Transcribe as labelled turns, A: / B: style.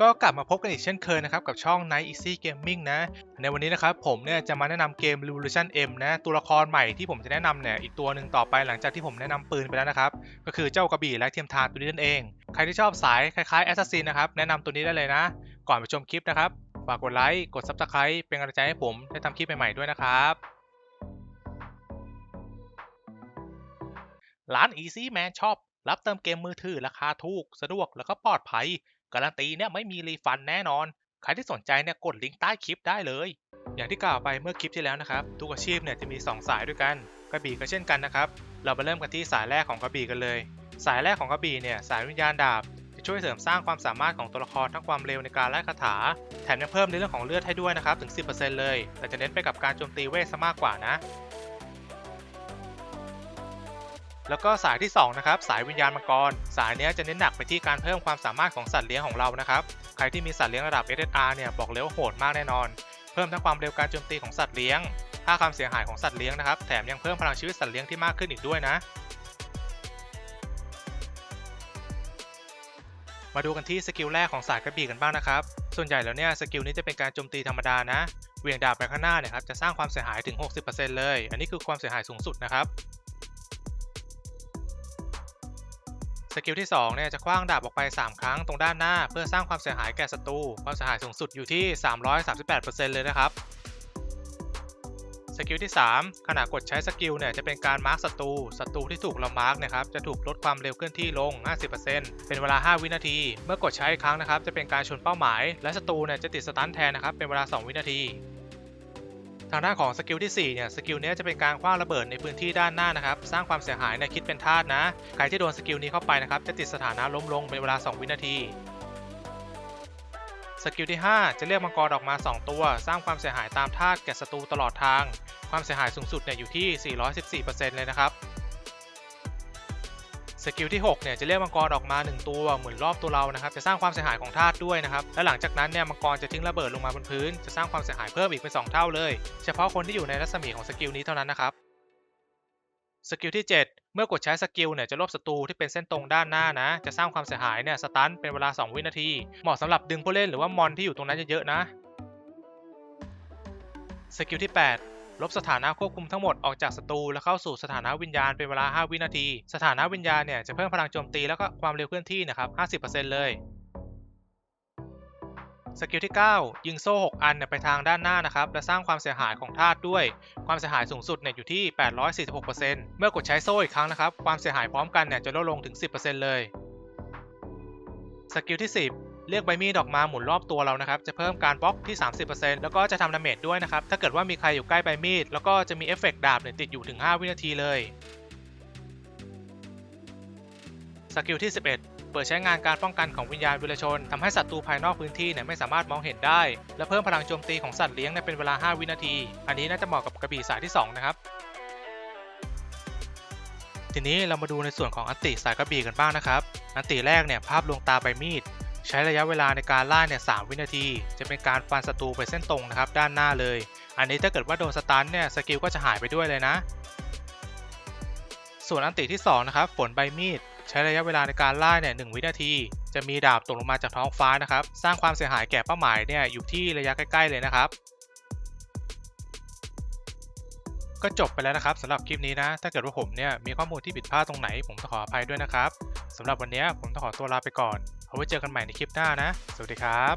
A: ก็กลับมาพบกันอีกเช่นเคยนะครับ กับช่อง Night Easy Gaming นะ ในวันนี้นะครับผมเนี่ยจะมาแนะนำเกม Revolution M นะ ตัวละครใหม่ที่ผมจะแนะนำเนี่ยอีกตัวหนึ่งต่อไปหลังจากที่ผมแนะนำปืนไปแล้วนะครับ ก็คือเจ้ากระบี่และเทียมทานตัวนี้นั่นเอง ใครที่ชอบสายคล้ายๆ Assassin นะครับ แนะนำตัวนี้ได้เลยนะ ก่อนไปชมคลิปนะครับฝากกดไลค์กด Subscribe เป็นกำลังใจให้ผมได้ทำคลิปใหม่ๆด้วยนะครับร้าน Easy Man Shop รับเติมเกมมือถือราคาถูก สะดวกแล้วก็ปลอดภัย การันตีเนี่ยไม่มีรีฟันแน่นอน ใครที่สนใจเนี่ยกดลิงก์ใต้คลิปได้เลย อย่างที่กล่าวไปเมื่อคลิปที่แล้วนะครับ ทุกอาชีพเนี่ยจะมี 2 สายด้วยกัน กระบี่ก็เช่นกันนะครับ เรามาเริ่มกันที่สายแรกของกระบี่กันเลย สายแรกของกระบี่เนี่ยสายวิญญาณดาบจะช่วยเสริมสร้างความสามารถของตัวละครทั้งความเร็วในการไล่คาถา แถมยังเพิ่มในเรื่องของเลือดให้ด้วยนะครับถึง 10%เลย แต่จะเน้นไปกับการโจมตีเวทซะมากกว่านะ แล้วก็สายที่2นะครับสายวิญญาณมังกร สายเนี้ยจะเน้นหนักไปที่การเพิ่มความสามารถของสัตว์เลี้ยงของเรานะครับ ใครที่มีสัตว์เลี้ยงระดับ SSR เนี่ยบอกเลยว่าโหดมากแน่นอน เพิ่มทั้งความเร็วการโจมตีของสัตว์เลี้ยงค่าความเสียหายของสัตว์เลี้ยงนะครับ แถมยังเพิ่มพลังชีวิตสัตว์เลี้ยงที่มากขึ้นอีกด้วยนะ มาดูกันที่สกิลแรกของสายกระบี่กันบ้างนะครับ ส่วนใหญ่แล้วเนี่ยสกิลนี้จะเป็นการโจมตีธรรมดานะ เวียงดาบไปข้างหน้าเนี่ยครับจะสร้างความเสียหายถึง 60%เลย อันนี้คือความเสียหายสูงสุดนะครับ สกิลที่ 2 เนี่ยจะคว้างดาบออกไป 3 ครั้งตรงด้านหน้า เพื่อสร้างความเสียหายแก่ศัตรู ความเสียหายสูงสุดอยู่ที่ 338%เลยนะครับ สกิลที่ 3 ขณะกดใช้สกิลเนี่ยจะเป็นการมาร์กศัตรู ศัตรูที่ถูกเรามาร์กนะครับจะถูกลดความเร็วเคลื่อนที่ลง 50%เป็นเวลา 5 วินาที เมื่อกดใช้ครั้งนะครับจะเป็นการชนเป้าหมาย และศัตรูเนี่ยจะติดสตันแทนนะครับเป็นเวลา 2 วินาทีางด้านของสกิลที่ 4 เนี่ย สกิลนี้จะเป็นการคว้างระเบิดในพื้นที่ด้านหน้านะครับ สร้างความเสียหายในคิดเป็นธาตุนะ ใครที่โดนสกิลนี้เข้าไปนะครับ จะติดสถานะล้มลงเป็นเวลา 2 วินาที สกิลที่ 5 จะเรียกมังกรออกมา 2 ตัว สร้างความเสียหายตามธาตุแก่ศัตรูตลอดทาง ความเสียหายสูงสุดเนี่ยอยู่ที่ 414%เลยนะครับ สกิลที่6เนี่ยจะเรียกมังกรออกมา 1 ตัวหมุนรอบตัวเรานะครับจะสร้างความเสียหายของธาตุด้วยนะครับและหลังจากนั้นเนี่ยมังกรจะทิ้งระเบิดลงมาบนพื้น จะสร้างความเสียหายเพิ่มอีกเป็น 2 เท่าเลย เฉพาะคนที่อยู่ในรัศมีของสกิลนี้เท่านั้นนะครับสกิลที่ 7 เมื่อกดใช้สกิลเนี่ยจะลบศัตรูที่เป็นเส้นตรงด้านหน้านะ จะสร้างความเสียหายเนี่ยสตันเป็นเวลา 2 วินาที เหมาะสำหรับดึงผู้เล่นหรือว่ามอนที่อยู่ตรงนั้นเยอะๆนะสกิลที่ 8 ลบสถานะควบคุมทั้งหมดออกจากศัตรูและเข้าสู่สถานะวิญญาณเป็นเวลา 5 วินาที สถานะวิญญาณเนี่ยจะเพิ่มพลังโจมตีแล้วก็ความเร็วเคลื่อนที่นะครับ 50%เลยสกิลที่ 9 ยิงโซ่ 6 อันไปทางด้านหน้านะครับ และสร้างความเสียหายของธาตุด้วย ความเสียหายสูงสุดเนี่ยอยู่ที่ 846%เมื่อกดใช้โซ่อีกครั้งนะครับ ความเสียหายพร้อมกันเนี่ยจะลดลงถึง 10%เลย สกิลที่ 10 เรียกใบมีดออกมาหมุนรอบตัวเรานะครับ จะเพิ่มการบล็อกที่ 30%แล้วก็จะทำดาเมจด้วยนะครับ ถ้าเกิดว่ามีใครอยู่ใกล้ใบมีด แล้วก็จะมีเอฟเฟกต์ดาบเนี่ยติดอยู่ถึง 5 วินาทีเลย สกิลที่ 11เปิดใช้งานการป้องกันของวิญญาณวิรชนทำให้ศัตรูภายนอกพื้นที่เนี่ยไม่สามารถมองเห็นได้ และเพิ่มพลังโจมตีของสัตว์เลี้ยงเนี่ยเป็นเวลา 5 วินาที อันนี้น่าจะเหมาะกับกระบี่สายที่ 2 นะครับ ทีนี้เรามาดูในส่วนของอันติสายกระบี่กันบ้างนะครับ อันติแรกเนี่ยภาพลวงตาใบมีด ใช้ระยะเวลาในการล่าเนี่ย3วินาที จะเป็นการฟันศัตรูไปเส้นตรงนะครับด้านหน้าเลย อันนี้ถ้าเกิดว่าโดนสตันเนี่ยสกิลก็จะหายไปด้วยเลยนะ ส่วนอันติที่2นะครับฝนใบมีด ใช้ระยะเวลาในการล่าเนี่ยหวินาที จะมีดาบตกลงมาจากท้องฟ้านะครับ สร้างความเสียหายแก่เป้าหมายเนี่ยอยู่ที่ระยะใกล้ ๆ เลยนะครับก็จบไปแล้วนะครับสำหรับคลิปนี้นะ ถ้าเกิดว่าผมเนี่ยมีข้อมูลที่ผิดพลาดตรงไหน ผมต้องขออภัยด้วยนะครับสำหรับวันนี้ผมต้องขอตัวลาไปก่อน เอาไว้เจอกันใหม่ในคลิปหน้านะ สวัสดีครับ